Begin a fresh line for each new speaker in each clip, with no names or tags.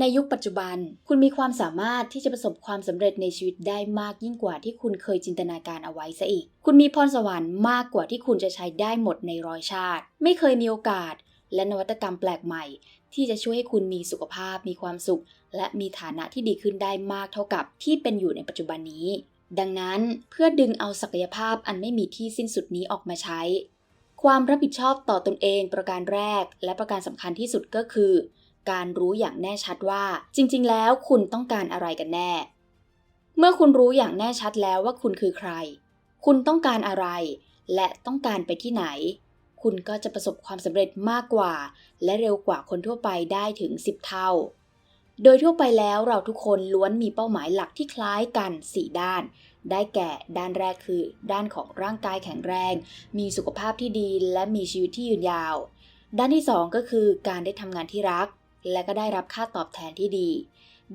ในยุคปัจจุบัน คุณมีความสามารถที่จะประสบความสำเร็จในชีวิตได้มากยิ่งกว่าที่คุณเคยจินตนาการเอาไว้ซะอีก คุณมีพรสวรรค์มากกว่าที่คุณจะใช้ได้หมดในร้อยชาติ ไม่เคยมีโอกาส และนวัตกรรมแปลกใหม่ ที่จะช่วยให้คุณมีสุขภาพ มีความสุข และมีฐานะที่ดีขึ้นได้มากเท่ากับที่เป็นอยู่ในปัจจุบันนี้ ดังนั้นเพื่อดึงเอาศักยภาพอันไม่มีที่สิ้นสุดนี้ออกมาใช้ ความรับผิดชอบต่อตนเองประการแรก และประการสำคัญที่สุดก็คือ การรู้อย่างแน่ชัดว่า จริง ๆ แล้วคุณต้องการอะไรกันแน่ เมื่อคุณรู้อย่างแน่ชัดแล้วว่าคุณคือใคร คุณต้องการอะไร และต้องการไปที่ไหน คุณก็จะประสบความสำเร็จมากกว่า และเร็วกว่าคนทั่วไปได้ถึง 10 เท่า โดยทั่วไปแล้วเราทุกคนล้วนมีเป้าหมายหลักที่คล้ายกัน 4 ด้านได้แก่ด้านแรกคือ ด้านของร่างกายแข็งแรง มีสุขภาพที่ดีและมีชีวิตที่ยืนยาว ด้านที่ 2 ก็คือการได้ทำงานที่รัก และก็ได้รับค่าตอบแทนที่ดี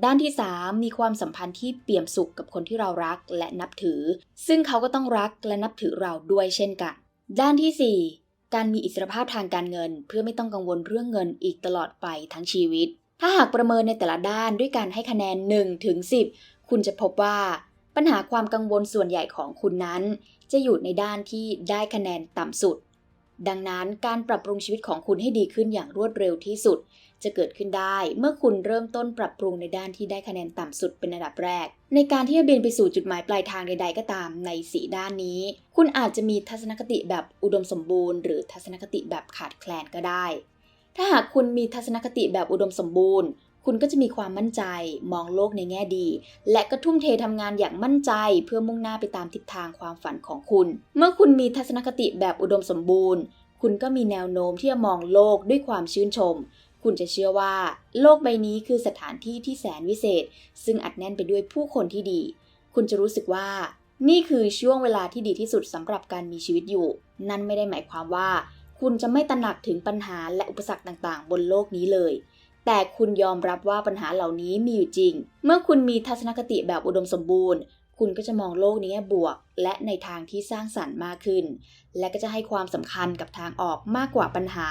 ด้านที่ 3 มีความสัมพันธ์ที่เปี่ยมสุขกับคนที่เรารักและนับถือ ซึ่งเขาก็ต้องรักและนับถือเราด้วยเช่นกัน ด้านที่ 4 การมีอิสรภาพทางการเงิน เพื่อไม่ต้องกังวลเรื่องเงินอีกตลอดไปทั้งชีวิต ถ้าหากประเมินในแต่ละด้านด้วยการให้คะแนน1ถึง10 คุณจะพบว่า ปัญหาความกังวลส่วนใหญ่ของคุณนั้น จะอยู่ในด้านที่ได้คะแนนต่ำสุดดังนั้นการปรับปรุงชีวิตของคุณให้ดีขึ้นอย่างรวดเร็วที่สุด จะเกิดขึ้นได้เมื่อคุณเริ่มต้นปรับปรุงในด้านที่ได้คะแนนต่ำสุดเป็นอันดับแรก ในการที่จะบินไปสู่จุดหมายปลายทางใด ๆ ก็ตามในสีด้านนี้ คุณอาจจะมีทัศนคติแบบอุดมสมบูรณ์หรือทัศนคติแบบขาดแคลนก็ได้ ถ้าหากคุณมีทัศนคติแบบอุดมสมบูรณ์ คุณก็จะมีความมั่นใจ มองโลกในแง่ดี และก็ทุ่มเททำงานอย่างมั่นใจเพื่อมุ่งหน้าไปตามทิศทางความฝันของคุณ เมื่อคุณมีทัศนคติแบบอุดมสมบูรณ์คุณก็มีแนวโน้มที่จะมองโลกด้วยความชื่นชม คุณจะเชื่อว่า โลกใบนี้คือสถานที่ที่แสนวิเศษ ซึ่งอัดแน่นไปด้วยผู้คนที่ดี คุณจะรู้สึกว่า นี่คือช่วงเวลาที่ดีที่สุดสำหรับการมีชีวิตอยู่ นั่นไม่ได้หมายความว่า คุณจะไม่ตระหนักถึงปัญหาและอุปสรรคต่างๆ บนโลกนี้เลย แต่คุณยอมรับว่าปัญหาเหล่านี้มีอยู่จริง เมื่อคุณมีทัศนคติแบบอุดมสมบูรณ์ คุณก็จะมองโลกนี้บวก และในทางที่สร้างสรรค์มากขึ้น และก็จะให้ความสำคัญกับทางออกมากกว่าปัญหา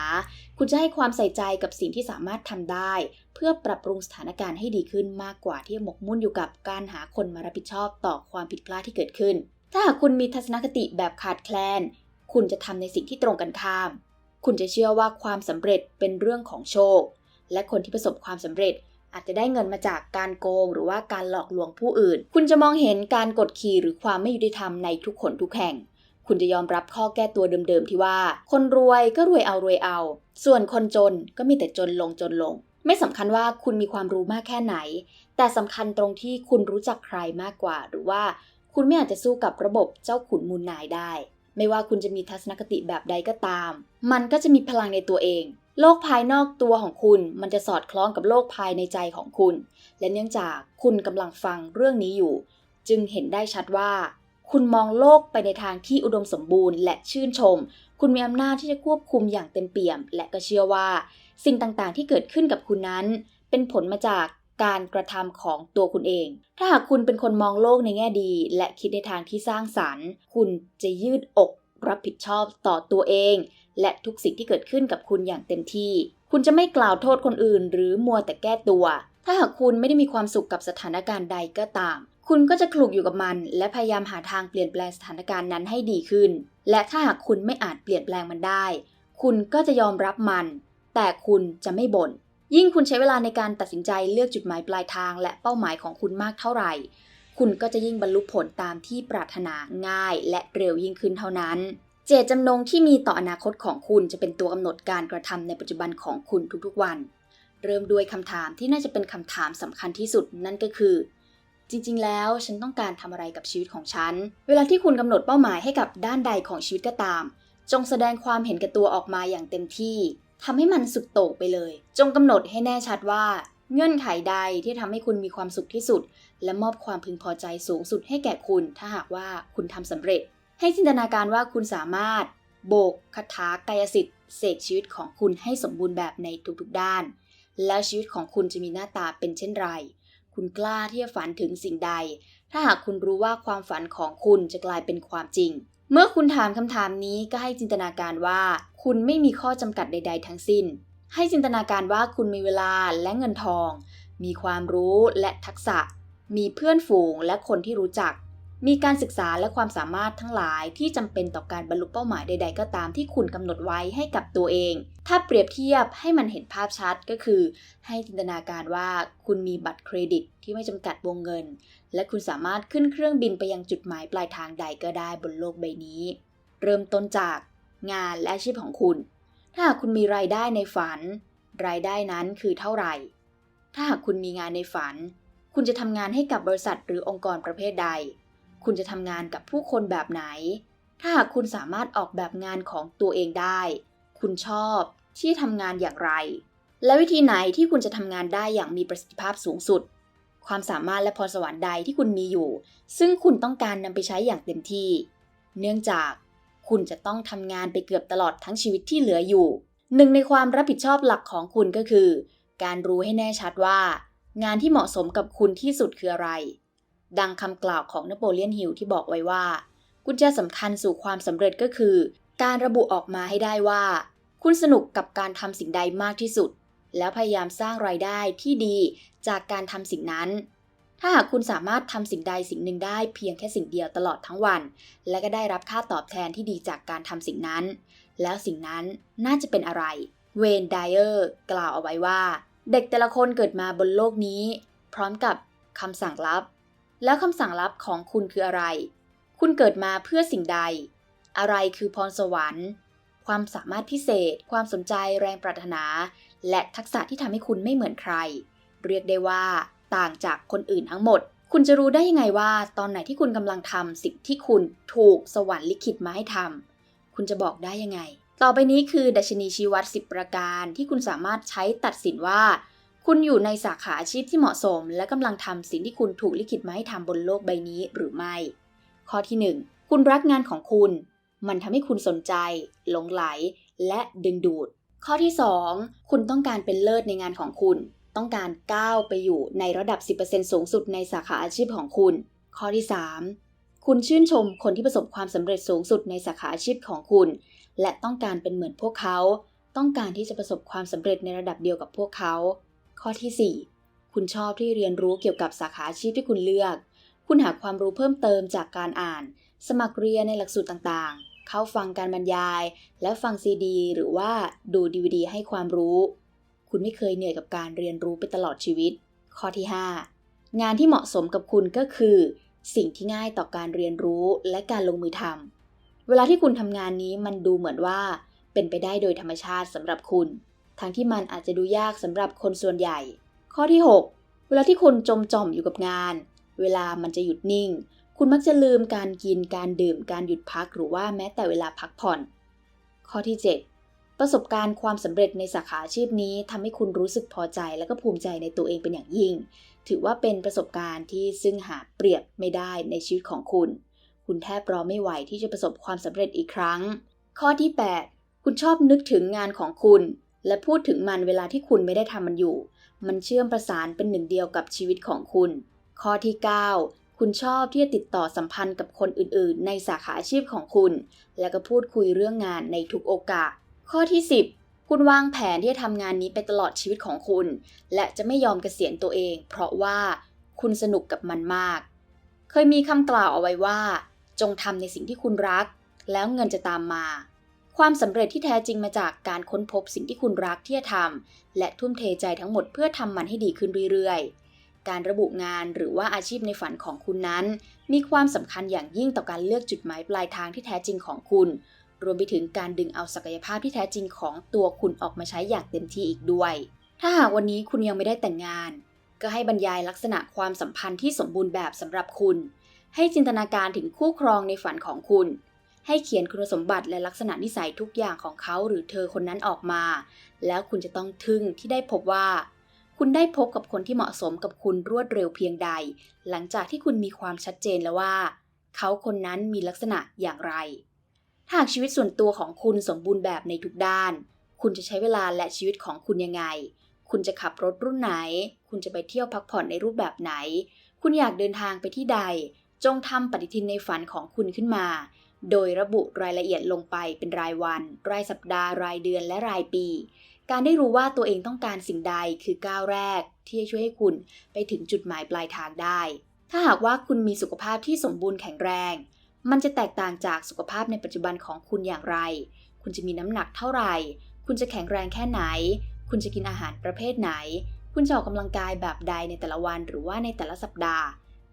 คุณจะให้ความใส่ใจกับสิ่งที่สามารถทำได้ เพื่อปรับปรุงสถานการณ์ให้ดีขึ้นมากกว่าที่หมกมุ่นอยู่กับการหาคนมารับผิดชอบต่อความผิดพลาดที่เกิดขึ้น ถ้าหากคุณมีทัศนคติแบบขาดแคลน คุณจะทำในสิ่งที่ตรงกันข้าม คุณจะเชื่อว่าความสำเร็จเป็นเรื่องของโชค และคนที่ประสบความสำเร็จ อาจจะได้เงินมาจากการโกงหรือว่าการหลอกลวงผู้อื่น คุณจะมองเห็นการกดขี่หรือความไม่ยุติธรรมในทุกคนทุกแห่ง คุณจะยอมรับข้อแก้ตัวเดิมๆที่ว่า คนรวยก็รวยเอารวยเอา ส่วนคนจนก็มีแต่จนลงจนลง ไม่สำคัญว่าคุณมีความรู้มากแค่ไหน แต่สำคัญตรงที่คุณรู้จักใครมากกว่า หรือว่าคุณไม่อาจจะสู้กับระบบเจ้าขุนมูลนายได้ ไม่ว่าคุณจะมีทัศนคติแบบใดก็ตาม มันก็จะมีพลังในตัวเอง โลกภายนอกตัวของคุณมันจะสอดคล้องกับโลกภายในใจของคุณ และเนื่องจากคุณกำลังฟังเรื่องนี้อยู่ จึงเห็นได้ชัดว่า คุณมองโลกไปในทางที่อุดมสมบูรณ์ และชื่นชม คุณมีอำนาจที่จะควบคุมอย่างเต็มเปี่ยม และก็เชื่อว่า สิ่งต่างๆ ที่เกิดขึ้นกับคุณนั้น เป็นผลมาจากการกระทำของตัวคุณเอง ถ้าหากคุณเป็นคนมองโลกในแง่ดี และคิดในทางที่สร้างสรรค์ คุณจะยืดอกรับผิดชอบต่อตัวเอง และทุกสิ่งที่เกิดขึ้นกับคุณอย่างเต็มที่ คุณจะไม่กล่าวโทษคนอื่น หรือมัวแต่แก้ตัว ถ้าหากคุณไม่ได้มีความสุขกับสถานการณ์ใดก็ตาม คุณก็จะคลุกอยู่กับมัน และพยายามหาทางเปลี่ยนแปลงสถานการณ์นั้นให้ดีขึ้น และถ้าหากคุณไม่อาจเปลี่ยนแปลงมันได้ คุณก็จะยอมรับมัน แต่คุณจะไม่บน่น ยิ่งคุณใช้เวลาในการตัดสินใจเลือกจุดหมายปลายทาง และเป้าหมายของคุณมากเท่าไหร่ คุณก็จะยิ่งบรรลุผลตามที่ปรารถนาง่าย และเร็วยิ่งขึ้นเท่านั้น จตจำนงที่มีต่ออนาคตของคุณจะเป็นตัวกำหนดการกระทำในปัจจุบันของคุณทุกๆวัน เริ่มด้วยคำถามที่น่าจะเป็นคำถามสำคัญที่สุดนั่นก็คือ จริงๆ แล้วฉันต้องการทำอะไรกับชีวิตของฉัน เวลาที่คุณกำหนดเป้าหมายให้กับด้านใดของชีวิตก็ตาม จงแสดงความเห็นแก่ตัวออกมาอย่างเต็มที่ทำให้มันสุดโต่งไปเลย จงกำหนดให้แน่ชัดว่า เงื่อนไขใดที่ทำให้คุณมีความสุขที่สุด และมอบความพึงพอใจสูงสุดให้แก่คุณ ถ้าหากว่าคุณทำสำเร็จ ให้จินตนาการว่าคุณสามารถโบกคาถากายสิทธิ์เสกชีวิตของคุณให้สมบูรณ์แบบในทุกๆด้าน แล้วชีวิตของคุณจะมีหน้าตาเป็นเช่นไร คุณกล้าที่จะฝันถึงสิ่งใด ถ้าหากคุณรู้ว่าความฝันของคุณจะกลายเป็นความจริง เมื่อคุณถามคำถามนี้ก็ให้จินตนาการว่า คุณไม่มีข้อจำกัดใด ๆ ทั้งสิ้น ให้จินตนาการว่าคุณมีเวลาและเงินทอง มีความรู้และทักษะ มีเพื่อนฝูงและคนที่รู้จัก มีการศึกษาและความสามารถทั้งหลายที่จำเป็นต่อการบรรลุเป้าหมายใด ๆ ก็ตามที่คุณกำหนดไว้ให้กับตัวเอง ถ้าเปรียบเทียบให้มันเห็นภาพชัดก็คือ ให้จินตนาการว่าคุณมีบัตรเครดิตที่ไม่จำกัดวงเงิน และคุณสามารถขึ้นเครื่องบินไปยังจุดหมายปลายทางใดก็ได้บนโลกใบนี้ เริ่มต้นจากงานและอาชีพของคุณ ถ้าหากคุณมีรายได้ในฝัน รายได้นั้นคือเท่าไหร่ ถ้าหากคุณมีงานในฝัน คุณจะทำงานให้กับบริษัทหรือองค์กรประเภทใด คุณจะทำงานกับผู้คนแบบไหน ถ้าหากคุณสามารถออกแบบงานของตัวเองได้ คุณชอบที่ทำงานอย่างไร และวิธีไหนที่คุณจะทำงานได้อย่างมีประสิทธิภาพสูงสุด ความสามารถและพรสวรรค์ใดที่คุณมีอยู่ ซึ่งคุณต้องการนำไปใช้อย่างเต็มที่ เนื่องจากคุณจะต้องทำงานไปเกือบตลอดทั้งชีวิตที่เหลืออยู่ หนึ่งในความรับผิดชอบหลักของคุณก็คือ การรู้ให้แน่ชัดว่า งานที่เหมาะสมกับคุณที่สุดคืออะไร ดังคำกล่าวของนโปเลียนฮิลที่บอกไว้ว่า กุญแจสำคัญสู่ความสำเร็จก็คือ การระบุออกมาให้ได้ว่า คุณสนุกกับการทำสิ่งใดมากที่สุด แล้วพยายามสร้างรายได้ที่ดีจากการทำสิ่งนั้น ถ้าหากคุณสามารถทำสิ่งใดสิ่งหนึ่งได้เพียงแค่สิ่งเดียวตลอดทั้งวัน และก็ได้รับค่าตอบแทนที่ดีจากการทำสิ่งนั้น แล้วสิ่งนั้นน่าจะเป็นอะไร เวนไดเออร์กล่าวเอาไว้ว่า เด็กแต่ละคนเกิดมาบนโลกนี้ พร้อมกับคำสั่งลับ แล้วคำสั่งลับของคุณคืออะไร คุณเกิดมาเพื่อสิ่งใด อะไรคือพรสวรรค์ ความสามารถพิเศษ ความสนใจแรงปรารถนา และทักษะที่ทำให้คุณไม่เหมือนใคร เรียกได้ว่า ต่างจากคนอื่นทั้งหมด คุณจะรู้ได้ยังไงว่า ตอนไหนที่คุณกำลังทำสิ่งที่คุณถูกสวรรค์ลิขิตมาให้ทำคุณจะบอกได้ยังไง ต่อไปนี้คือดัชนีชีวัด10ประการที่คุณสามารถใช้ตัดสินว่า คุณอยู่ในสาขาอาชีพที่เหมาะสม และกำลังทำสิ่งที่คุณถูกลิขิตมาให้ทำบนโลกใบนี้หรือไม่ ข้อที่ 1 คุณรักงานของคุณ มันทำให้คุณสนใจ หลงไหล และดึงดูด ข้อที่ 2 คุณต้องการเป็นเลิศในงานของคุณ ต้องการก้าวไปอยู่ในระดับ 10%สูงสุดในสาขาอาชีพของคุณ ข้อที่ 3 คุณชื่นชมคนที่ประสบความสำเร็จสูงสุดในสาขาอาชีพของคุณ และต้องการเป็นเหมือนพวกเขา ต้องการที่จะประสบความสำเร็จในระดับเดียวกับพวกเขา ข้อที่ 4 คุณชอบที่เรียนรู้เกี่ยวกับสาขาอาชีพที่คุณเลือก คุณหาความรู้เพิ่มเติมจากการอ่าน สมัครเรียนในหลักสูตรต่างๆ เข้าฟังการบรรยาย และฟังซีดี หรือว่าดูดีวดีให้ความรู้ คุณไม่เคยเหนื่อยกับการเรียนรู้ไปตลอดชีวิต ข้อที่ 5 งานที่เหมาะสมกับคุณก็คือ สิ่งที่ง่ายต่อการเรียนรู้และการลงมือทำเวลาที่คุณทำงานนี้มันดูเหมือนว่าเป็นไปได้โดยธรรมชาติสำหรับคุณ ทั้งที่มันอาจจะดูยากสำหรับคนส่วนใหญ่ ข้อที่ 6 เวลาที่คุณจมจ่อมอยู่กับงาน เวลามันจะหยุดนิ่ง คุณมักจะลืมการกินการดื่มการหยุดพักหรือว่าแม้แต่เวลาพักผ่อน ข้อที่ 7 ประสบการณ์ความสำเร็จในสาขาอาชีพนี้ทำให้คุณรู้สึกพอใจและก็ภูมิใจในตัวเองเป็นอย่างยิ่ง ถือว่าเป็นประสบการณ์ที่ซึ่งหาเปรียบไม่ได้ในชีวิตของคุณ คุณแทบรอไม่ไหวที่จะประสบความสำเร็จอีกครั้ง ข้อที่ 8 คุณชอบนึกถึงงานของคุณ และพูดถึงมันเวลาที่คุณไม่ได้ทำมันอยู่ มันเชื่อมประสานเป็นหนึ่งเดียวกับชีวิตของคุณ ข้อที่ 9 คุณชอบที่จะติดต่อสัมพันธ์กับคนอื่น ๆ ในสาขาอาชีพของคุณ และก็พูดคุยเรื่องงานในทุกโอกาส ข้อที่ 10 คุณวางแผนที่จะทำงานนี้ไปตลอดชีวิตของคุณ และจะไม่ยอมเกษียณตัวเอง เพราะว่าคุณสนุกกับมันมาก เคยมีคำกล่าวเอาไว้ว่า จงทำในสิ่งที่คุณรัก แล้วเงินจะตามมา ความสำเร็จที่แท้จริงมาจากการค้นพบสิ่งที่คุณรักที่จะทำและทุ่มเทใจทั้งหมดเพื่อทำมันให้ดีขึ้นเรื่อยๆ การระบุงานหรือว่าอาชีพในฝันของคุณนั้น มีความสำคัญอย่างยิ่งต่อการเลือกจุดหมายปลายทางที่แท้จริงของคุณ รวมไปถึงการดึงเอาศักยภาพที่แท้จริงของตัวคุณออกมาใช้อย่างเต็มที่อีกด้วย ถ้าหากวันนี้คุณยังไม่ได้แต่งงาน ก็ให้บรรยายลักษณะความสัมพันธ์ที่สมบูรณ์แบบสำหรับคุณ ให้จินตนาการถึงคู่ครองในฝันของคุณ ให้เขียนคุณสมบัติและลักษณะนิสัยทุกอย่างของเขาหรือเธอคนนั้นออกมา แล้วคุณจะต้องทึ่งที่ได้พบว่า คุณได้พบกับคนที่เหมาะสมกับคุณรวดเร็วเพียงใด หลังจากที่คุณมีความชัดเจนแล้วว่า เขาคนนั้นมีลักษณะอย่างไร หากชีวิตส่วนตัวของคุณสมบูรณ์แบบในทุกด้าน คุณจะใช้เวลาและชีวิตของคุณยังไง คุณจะขับรถรุ่นไหน คุณจะไปเที่ยวพักผ่อนในรูปแบบไหน คุณอยากเดินทางไปที่ใด จงทำปฏิทินในฝันของคุณขึ้นมา โดยระบุรายละเอียดลงไปเป็นรายวัน รายสัปดาห์ รายเดือนและรายปี การได้รู้ว่าตัวเองต้องการสิ่งใดคือก้าวแรก ที่จะช่วยให้คุณไปถึงจุดหมายปลายทางได้ ถ้าหากว่าคุณมีสุขภาพที่สมบูรณ์แข็งแรง มันจะแตกต่างจากสุขภาพในปัจจุบันของคุณอย่างไร คุณจะมีน้ำหนักเท่าไหร่ คุณจะแข็งแรงแค่ไหน คุณจะกินอาหารประเภทไหน คุณจะออกกำลังกายแบบใดในแต่ละวันหรือว่าในแต่ละสัปดาห์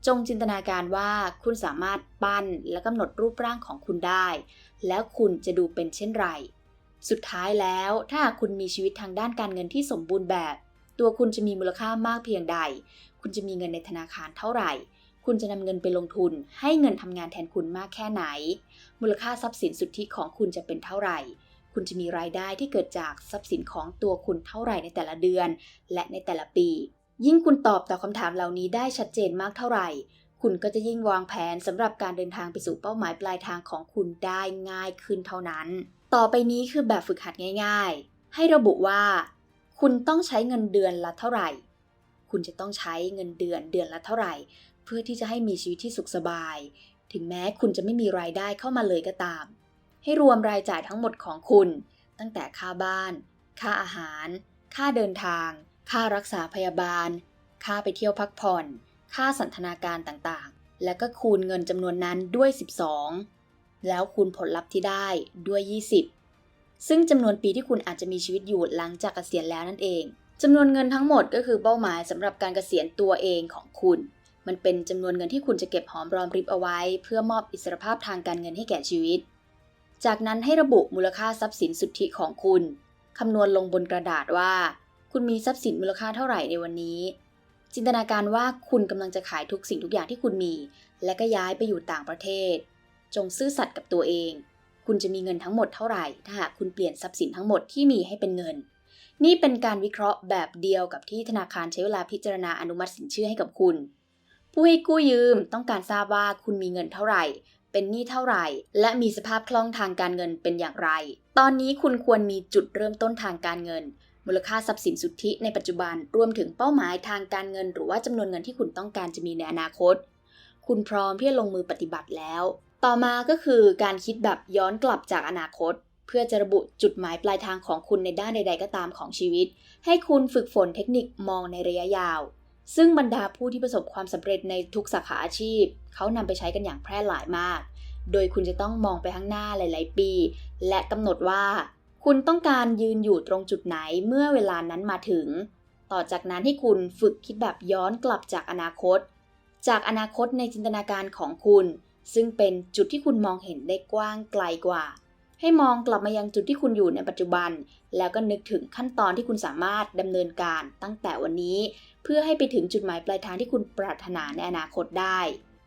จงจินตนาการว่าคุณสามารถปั้นและกำหนดรูปร่างของคุณได้ แล้วคุณจะดูเป็นเช่นไร สุดท้ายแล้วถ้าคุณมีชีวิตทางด้านการเงินที่สมบูรณ์แบบ ตัวคุณจะมีมูลค่ามากเพียงใด คุณจะมีเงินในธนาคารเท่าไหร่ คุณจะนำเงินไปลงทุน ให้เงินทำงานแทนคุณมากแค่ไหน มูลค่าทรัพย์สินสุทธิของคุณจะเป็นเท่าไหร่คุณจะมีรายได้ที่เกิดจากทรัพย์สินของตัวคุณเท่าไหร่ในแต่ละเดือน และในแต่ละปี ยิ่งคุณตอบต่อคำถามเหล่านี้ได้ชัดเจนมากเท่าไหร่ คุณก็จะยิ่งวางแผนสำหรับการเดินทางไปสู่เป้าหมายปลายทางของคุณได้ง่ายขึ้นเท่านั้น ต่อไปนี้คือแบบฝึกหัดง่าย ๆ ให้ระบุว่า คุณต้องใช้เงินเดือนละเท่าไหร่ คุณจะต้องใช้เงินเดือนเดือนละเท่าไหร่ เพื่อที่จะให้มีชีวิตที่สุขสบาย ถึงแม้คุณจะไม่มีรายได้เข้ามาเลยก็ตาม ให้รวมรายจ่ายทั้งหมดของคุณ ตั้งแต่ค่าบ้าน ค่าอาหาร ค่าเดินทาง ค่ารักษาพยาบาล ค่าไปเที่ยวพักผ่อน ค่าสันทนาการต่างๆ แล้วก็คูณเงินจำนวนนั้นด้วย 12 แล้วคูณผลลัพธ์ที่ได้ด้วย 20 ซึ่งจำนวนปีที่คุณอาจจะมีชีวิตอยู่หลังจากเกษียณแล้วนั่นเองจำนวนเงินทั้งหมดก็คือเป้าหมายสำหรับการเกษียณตัวเองของคุณ มันเป็นจำนวนเงินที่คุณจะเก็บหอมรอมริบเอาไว้ เพื่อมอบอิสรภาพทางการเงินให้แก่ชีวิต จากนั้นให้ระบุมูลค่าทรัพย์สินสุทธิของคุณคำนวณลงบนกระดาษว่า คุณมีทรัพย์สินมูลค่าเท่าไหร่ในวันนี้ จินตนาการว่าคุณกำลังจะขายทุกสิ่งทุกอย่างที่คุณมี และก็ย้ายไปอยู่ต่างประเทศ จงซื่อสัตย์กับตัวเอง คุณจะมีเงินทั้งหมดเท่าไหร่ ถ้าหากคุณเปลี่ยนทรัพย์สินทั้งหมดที่มีให้เป็นเงิน นี่เป็นการวิเคราะห์แบบเดียวกับที่ธนาคารใช้เวลาพิจารณาอนุมัติสินเชื่อให้กับคุณ ผู้ให้กู้ยืมต้องการทราบว่าคุณมีเงินเท่าไหร่เป็นหนี้เท่าไหร่ และมีสภาพคล่องทางการเงินเป็นอย่างไร ตอนนี้คุณควรมีจุดเริ่มต้นทางการเงิน มูลค่าทรัพย์สินสุทธิในปัจจุบันรวมถึงเป้าหมายทางการเงิน หรือว่าจำนวนเงินที่คุณต้องการจะมีในอนาคต คุณพร้อมที่จะลงมือปฏิบัติแล้ว ต่อมาก็คือการคิดแบบย้อนกลับจากอนาคต เพื่อจะระบุจุดหมายปลายทางของคุณในด้านใด ๆ ก็ตามของชีวิต ให้คุณฝึกฝนเทคนิคมองในระยะยาว ซึ่งบรรดาผู้ที่ประสบความสำเร็จในทุกสาขาอาชีพ เขานำไปใช้กันอย่างแพร่หลายมาก โดยคุณจะต้องมองไปข้างหน้าหลาย ๆ ปี และกำหนดว่า คุณต้องการยืนอยู่ตรงจุดไหนเมื่อเวลานั้นมาถึง ต่อจากนั้นให้คุณฝึกคิดแบบย้อนกลับจากอนาคต จากอนาคตในจินตนาการของคุณ ซึ่งเป็นจุดที่คุณมองเห็นได้กว้างไกลกว่า ให้มองกลับมายังจุดที่คุณอยู่ในปัจจุบัน แล้วก็นึกถึงขั้นตอนที่คุณสามารถดำเนินการตั้งแต่วันนี้ เพื่อให้ไปถึงจุดหมายปลายทางที่คุณปรารถนาในอนาคตได้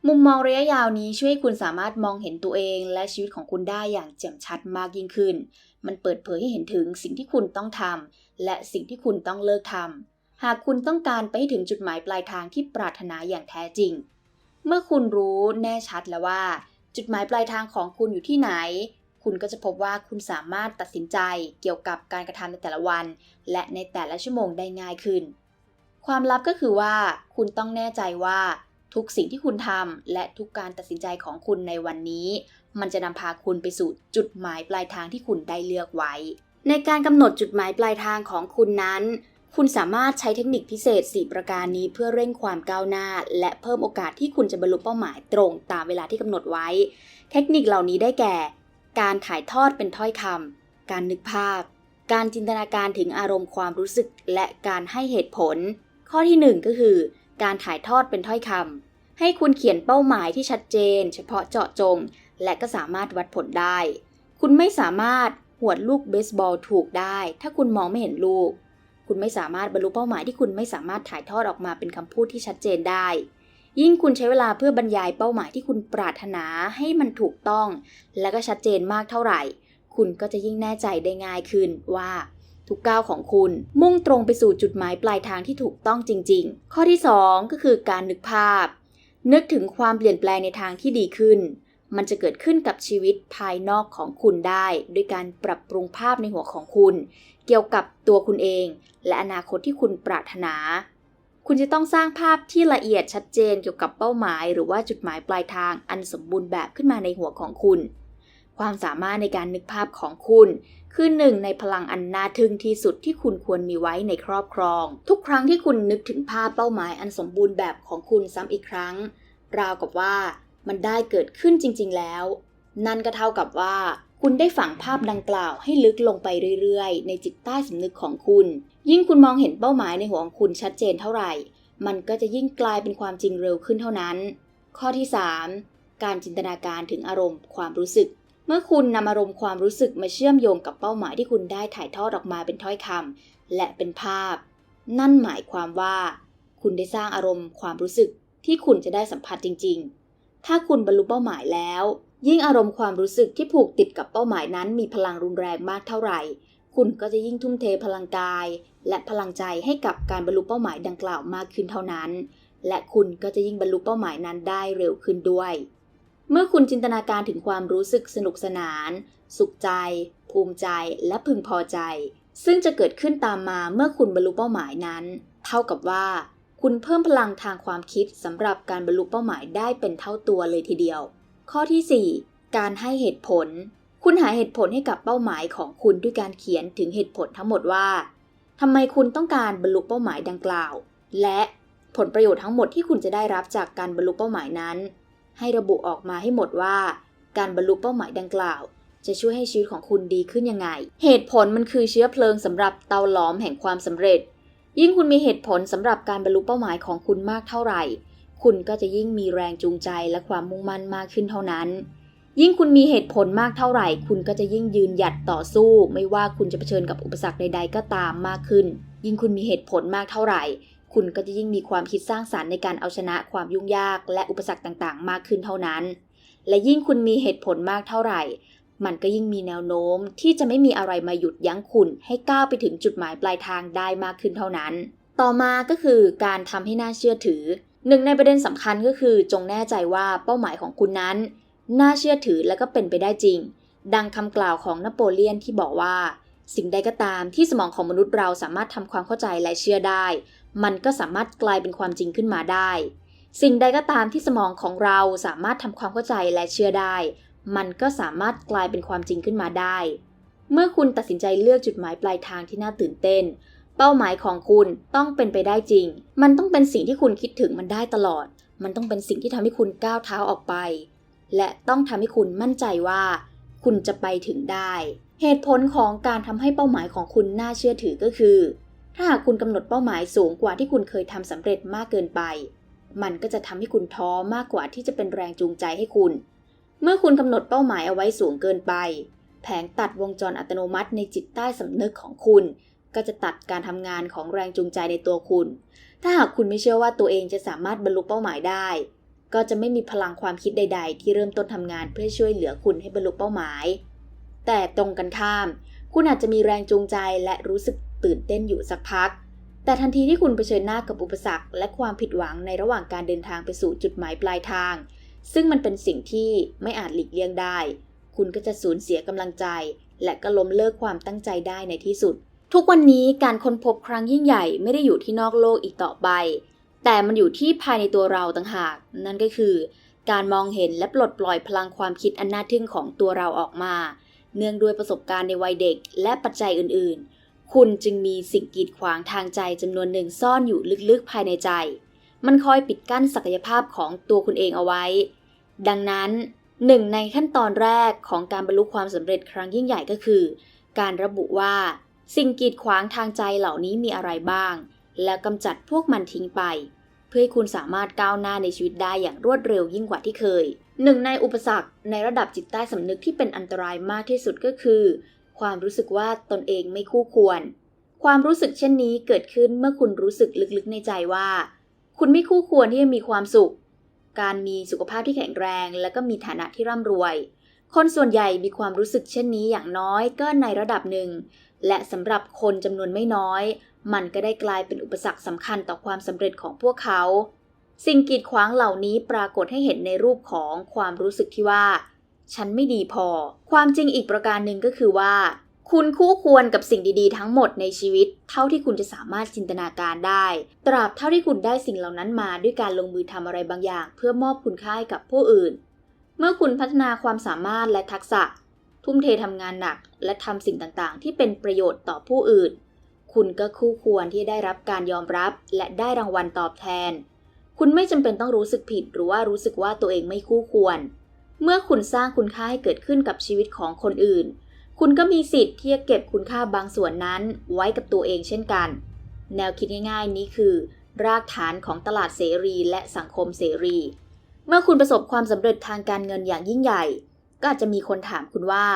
มุมมองระยะยาวนี้ช่วยให้คุณสามารถมองเห็นตัวเองและชีวิตของคุณได้อย่างแจ่มชัดมากยิ่งขึ้น มันเปิดเผยให้เห็นถึงสิ่งที่คุณต้องทำและสิ่งที่คุณต้องเลิกทำหากคุณต้องการไปถึงจุดหมายปลายทางที่ปรารถนาอย่างแท้จริง เมื่อคุณรู้แน่ชัดแล้วว่า จุดหมายปลายทางของคุณอยู่ที่ไหน คุณก็จะพบว่าคุณสามารถตัดสินใจเกี่ยวกับการกระทำในแต่ละวัน และในแต่ละชั่วโมงได้ง่ายขึ้น ความลับก็คือว่า คุณต้องแน่ใจว่า ทุกสิ่งที่คุณทำและทุกการตัดสินใจของคุณในวันนี้ มันจะนำพาคุณไปสู่จุดหมายปลายทางที่คุณได้เลือกไว้ ในการกำหนดจุดหมายปลายทางของคุณนั้น คุณสามารถใช้เทคนิคพิเศษ 4 ประการนี้เพื่อเร่งความก้าวหน้า และเพิ่มโอกาสที่คุณจะบรรลุเป้าหมายตรงตามเวลาที่กำหนดไว้ เทคนิคเหล่านี้ได้แก่ การถ่ายทอดเป็นถ้อยคำการนึกภาพ การจินตนาการถึงอารมณ์ความรู้สึก และการให้เหตุผล ข้อที่ 1 ก็คือ การถ่ายทอดเป็นถ้อยคำให้คุณเขียนเป้าหมายที่ชัดเจน เฉพาะเจาะจง และก็สามารถวัดผลได้ คุณไม่สามารถหวดลูกเบสบอลถูกได้ ถ้าคุณมองไม่เห็นลูก คุณไม่สามารถบรรลุเป้าหมายที่คุณไม่สามารถถ่ายทอดออกมาเป็นคำพูดที่ชัดเจนได้ ยิ่งคุณใช้เวลาเพื่อบรรยายเป้าหมายที่คุณปรารถนาให้มันถูกต้อง และก็ชัดเจนมากเท่าไหร่ คุณก็จะยิ่งแน่ใจได้ง่ายขึ้นว่า ทุกก้าวของคุณ มุ่งตรงไปสู่จุดหมายปลายทางที่ถูกต้องจริง ๆ ข้อที่ 2 ก็คือการนึกภาพ นึกถึงความเปลี่ยนแปลงในทางที่ดีขึ้น มันจะเกิดขึ้นกับชีวิตภายนอกของคุณได้ด้วยการปรับปรุงภาพในหัวของคุณ เกี่ยวกับตัวคุณเอง และอนาคตที่คุณปรารถนาคุณจะต้องสร้างภาพที่ละเอียดชัดเจนเกี่ยวกับเป้าหมาย หรือว่าจุดหมายปลายทางอันสมบูรณ์แบบขึ้นมาในหัวของคุณ ความสามารถในการนึกภาพของคุณ คือหนึ่งในพลังอันน่าทึ่งที่สุดที่คุณควรมีไว้ในครอบครอง ทุกครั้งที่คุณนึกถึงภาพเป้าหมายอันสมบูรณ์แบบของคุณซ้ำอีกครั้ง ราวกับว่ามันได้เกิดขึ้นจริง ๆ แล้ว นั่นก็เท่ากับว่า คุณได้ฝังภาพดังกล่าวให้ลึกลงไปเรื่อยๆ ในจิตใต้สำนึกของคุณ ยิ่งคุณมองเห็นเป้าหมายในหัวของคุณชัดเจนเท่าไหร่ มันก็จะยิ่งกลายเป็นความจริงเร็วขึ้นเท่านั้น ข้อที่ 3 การจินตนาการถึงอารมณ์ความรู้สึก มื่อคุณนำอารมณ์ความรู้สึกมาเชื่อมโยงกับเป้าหมายที่คุณได้ถ่ายทอดออกมาเป็นถ้อยคำและเป็นภาพ นั่นหมายความว่า คุณได้สร้างอารมณ์ความรู้สึกที่คุณจะได้สัมผัสจริง ๆ ถ้าคุณบรรลุเป้าหมายแล้ว ยิ่งอารมณ์ความรู้สึกที่ผูกติดกับเป้าหมายนั้น มีพลังรุนแรงมากเท่าไหร่ คุณก็จะยิ่งทุ่มเทพลังกาย และพลังใจให้กับการบรรลุเป้าหมายดังกล่าวมากขึ้นเท่านั้น และคุณก็จะยิ่งบรรลุเป้าหมายนั้นได้เร็วขึ้นด้วย เมื่อคุณจินตนาการถึงความรู้สึกสนุกสนาน สุขใจ ภูมิใจ และพึงพอใจ ซึ่งจะเกิดขึ้นตามมาเมื่อคุณบรรลุเป้าหมายนั้น เท่ากับว่า คุณเพิ่มพลังทางความคิดสำหรับการบรรลุเป้าหมายได้เป็นเท่าตัวเลยทีเดียว ข้อที่ 4 การให้เหตุผล คุณหาเหตุผลให้กับเป้าหมายของคุณด้วยการเขียนถึงเหตุผลทั้งหมดว่าทำไมคุณต้องการบรรลุเป้าหมายดังกล่าว และผลประโยชน์ทั้งหมดที่คุณจะได้รับจากการบรรลุเป้าหมายนั้น ให้ระบุออกมาให้หมดว่า การบรรลุเป้าหมายดังกล่าว จะช่วยให้ชีวิตของคุณดีขึ้นยังไง เหตุผลมันคือเชื้อเพลิงสำหรับเตาหลอมแห่งความสำเร็จ ยิ่งคุณมีเหตุผลสำหรับการบรรลุเป้าหมายของคุณมากเท่าไหร่ คุณก็จะยิ่งมีแรงจูงใจและความมุ่งมั่นมากขึ้นเท่านั้น ยิ่งคุณมีเหตุผลมากเท่าไหร่ คุณก็จะยิ่งยืนหยัดต่อสู้ ไม่ว่าคุณจะเผชิญกับอุปสรรคใด ๆ ก็ตามมากขึ้น ยิ่งคุณมีเหตุผลมากเท่าไหร่ คุณก็จะยิ่งมีความคิดสร้างสารรค์ในการเอาชนะความยุ่งยากและอุปสรรคต่างๆ มากขึ้นเท่านั้น และยิ่งคุณมีเหตุผลมากเท่าไหร่ มันก็ยิ่งมีแนวโน้มที่จะไม่มีอะไรมาหยุดยั้งคุณให้ก้าวไปถึงจุดหมายปลายทางได้มากขึ้นเท่านั้น ต่อมาก็คือการทำให้น่าเชื่อถือ หนึ่งในประเด็นสำคัญก็คือจงแน่ใจว่าเป้าหมายของคุณนั้น น่าเชื่อถือและก็เป็นไปได้จริง ดังคำกล่าวของนโปเลียนที่บอกว่า สิ่งใดก็ตามที่สมองของมนุษย์เราสามารถทำความเข้าใจและเชื่อได้ มันก็สามารถกลายเป็นความจริงขึ้นมาได้ สิ่งใดก็ตามที่สมองของเราสามารถทำความเข้าใจและเชื่อได้ มันก็สามารถกลายเป็นความจริงขึ้นมาได้ เมื่อคุณตัดสินใจเลือกจุดหมายปลายทางที่น่าตื่นเต้น เป้าหมายของคุณต้องเป็นไปได้จริง มันต้องเป็นสิ่งที่คุณคิดถึงมันได้ตลอด มันต้องเป็นสิ่งที่ทำให้คุณก้าวเท้าออกไป และต้องทำให้คุณมั่นใจว่า คุณจะไปถึงได้ เหตุผลของการทำให้เป้าหมายของคุณน่าเชื่อถือก็คือ ถ้าหากคุณกำหนดเป้าหมายสูงกว่าที่คุณเคยทำสำเร็จมากเกินไป มันก็จะทำให้คุณท้อมากกว่าที่จะเป็นแรงจูงใจให้คุณ เมื่อคุณกำหนดเป้าหมายเอาไว้สูงเกินไป แผงตัดวงจรอัตโนมัติในจิตใต้สำนึกของคุณ ก็จะตัดการทำงานของแรงจูงใจในตัวคุณ ถ้าหากคุณไม่เชื่อว่าตัวเองจะสามารถบรรลุเป้าหมายได้ ก็จะไม่มีพลังความคิดใด ๆ ที่เริ่มต้นทำงานเพื่อช่วยเหลือคุณให้บรรลุเป้าหมาย แต่ตรงกันข้าม คุณอาจจะมีแรงจูงใจและรู้สึก ตื่นเต้นอยู่สักพัก แต่ทันทีที่คุณเผชิญหน้ากับอุปสรรค และความผิดหวังในระหว่างการเดินทางไปสู่จุดหมายปลายทาง ซึ่งมันเป็นสิ่งที่ไม่อาจหลีกเลี่ยงได้ คุณก็จะสูญเสียกำลังใจ และก็ล้มเลิกความตั้งใจได้ในที่สุด ทุกวันนี้การค้นพบครั้งยิ่งใหญ่ไม่ได้อยู่ที่นอกโลกอีกต่อไป แต่มันอยู่ที่ภายในตัวเราต่างหาก นั่นก็คือ การมองเห็นและปลดปล่อยพลังความคิดอันน่าทึ่งของตัวเราออกมา เนื่องด้วยประสบการณ์ในวัยเด็กและปัจจัยอื่นๆ คุณจึงมีสิ่งกีดขวางทางใจจำนวนหนึ่งซ่อนอยู่ลึกๆภายในใจ มันคอยปิดกั้นศักยภาพของตัวคุณเองเอาไว้ ดังนั้นหนึ่งในขั้นตอนแรกของการบรรลุความสำเร็จครั้งยิ่งใหญ่ก็คือ การระบุว่า สิ่งกีดขวางทางใจเหล่านี้มีอะไรบ้าง แล้วกำจัดพวกมันทิ้งไป เพื่อให้คุณสามารถก้าวหน้าในชีวิตได้อย่างรวดเร็วยิ่งกว่าที่เคยหนึ่งในอุปสรรคในระดับจิตใต้สำนึกที่เป็นอันตรายมากที่สุดก็คือ ความรู้สึกว่าตนเองไม่คู่ควร ความรู้สึกเช่นนี้เกิดขึ้นเมื่อคุณรู้สึกลึกๆในใจว่า คุณไม่คู่ควรที่จะมีความสุข การมีสุขภาพที่แข็งแรง และก็มีฐานะที่ร่ำรวย คนส่วนใหญ่มีความรู้สึกเช่นนี้อย่างน้อยก็ในระดับหนึ่ง และสำหรับคนจำนวนไม่น้อย มันก็ได้กลายเป็นอุปสรรคสำคัญต่อความสำเร็จของพวกเขา สิ่งกีดขวางเหล่านี้ปรากฏให้เห็นในรูปของความรู้สึกที่ว่า ฉันไม่ดีพอ ความจริงอีกประการหนึ่งก็คือว่า คุณคู่ควรกับสิ่งดีๆ ทั้งหมดในชีวิต เท่าที่คุณจะสามารถจินตนาการได้ ตราบเท่าที่คุณได้สิ่งเหล่านั้นมาด้วยการลงมือทำอะไรบางอย่าง เพื่อมอบคุณค่าให้กับผู้อื่น เมื่อคุณพัฒนาความสามารถและทักษะ ทุ่มเททำงานหนัก และทำสิ่งต่างๆ ที่เป็นประโยชน์ต่อผู้อื่น คุณก็คู่ควรที่ได้รับการยอมรับ และได้รางวัลตอบแทน คุณไม่จำเป็นต้องรู้สึกผิด หรือว่ารู้สึกว่าตัวเองไม่คู่ควร เมื่อคุณสร้างคุณค่าให้เกิดขึ้นกับชีวิตของคนอื่น คุณก็มีสิทธิ์ที่จะเก็บคุณค่าบางส่วนนั้นไว้กับตัวเองเช่นกัน แนวคิดง่ายๆ นี้คือ รากฐานของตลาดเสรีและสังคมเสรี เมื่อคุณประสบความสำเร็จทางการเงินอย่างยิ่งใหญ่ ก็อาจจะมีคนถามคุณว่า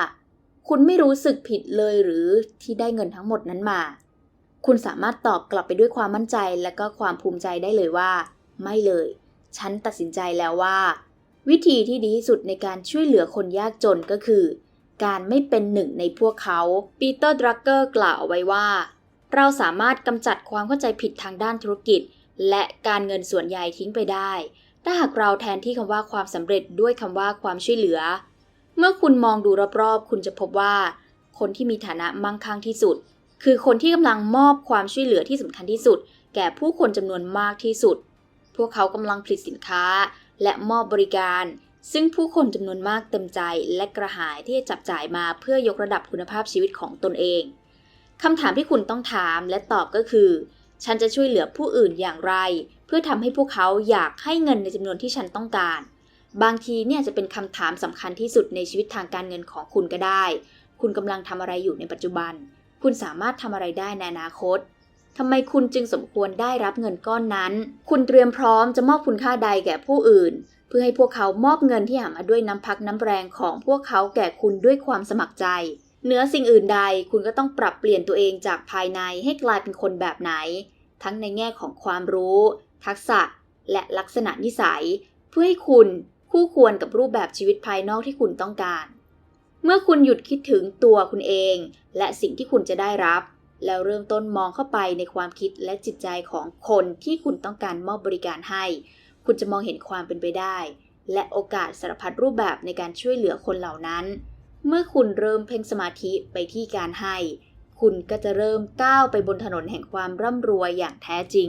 คุณไม่รู้สึกผิดเลยหรือที่ได้เงินทั้งหมดนั้นมา คุณสามารถตอบกลับไปด้วยความมั่นใจและก็ความภูมิใจได้เลยว่า ไม่เลย ฉันตัดสินใจแล้วว่า วิธีที่ดีที่สุดในการช่วยเหลือคนยากจนก็คือ การไม่เป็นหนึ่งในพวกเขา ปีเตอร์ดรักเกอร์กล่าวเอาไว้ว่า เราสามารถกำจัดความเข้าใจผิดทางด้านธุรกิจ และการเงินส่วนใหญ่ทิ้งไปได้ ถ้าหากเราแทนที่คำว่าความสำเร็จด้วยคำว่าความช่วยเหลือ เมื่อคุณมองดูรอบๆ คุณจะพบว่า คนที่มีฐานะมั่งคั่งที่สุด คือคนที่กำลังมอบความช่วยเหลือที่สำคัญที่สุด แก่ผู้คนจำนวนมากที่สุด พวกเขากำลังผลิตสินค้า และมอบบริการ ซึ่งผู้คนจำนวนมากเต็มใจและกระหายที่จะจับจ่ายมาเพื่อยกระดับคุณภาพชีวิตของตนเองคำถามที่คุณต้องถามและตอบก็คือ ฉันจะช่วยเหลือผู้อื่นอย่างไร เพื่อทำให้พวกเขาอยากให้เงินในจำนวนที่ฉันต้องการ บางทีเนี่ยจะเป็นคำถามสำคัญที่สุดในชีวิตทางการเงินของคุณก็ได้ คุณกำลังทำอะไรอยู่ในปัจจุบัน คุณสามารถทำอะไรได้ในอนาคต ทำไมคุณจึงสมควรได้รับเงินก้อนนั้น คุณเตรียมพร้อมจะมอบคุณค่าใดแก่ผู้อื่น เพื่อให้พวกเขามอบเงินที่หามาด้วยน้ำพักน้ำแรงของพวกเขาแก่คุณด้วยความสมัครใจเหนือสิ่งอื่นใดคุณก็ต้องปรับเปลี่ยนตัวเองจากภายในให้กลายเป็นคนแบบไหน ทั้งในแง่ของความรู้ ทักษะ และลักษณะนิสัย เพื่อให้คุณคู่ควรกับรูปแบบชีวิตภายนอกที่คุณต้องการ เมื่อคุณหยุดคิดถึงตัวคุณเอง และสิ่งที่คุณจะได้รับ แล้วเริ่มต้นมองเข้าไปในความคิดและจิตใจของคนที่คุณต้องการมอบบริการให้ คุณจะมองเห็นความเป็นไปได้ และโอกาสสารพัดรูปแบบในการช่วยเหลือคนเหล่านั้น เมื่อคุณเริ่มเพ่งสมาธิไปที่การให้ คุณก็จะเริ่มก้าวไปบนถนนแห่งความร่ำรวยอย่างแท้จริง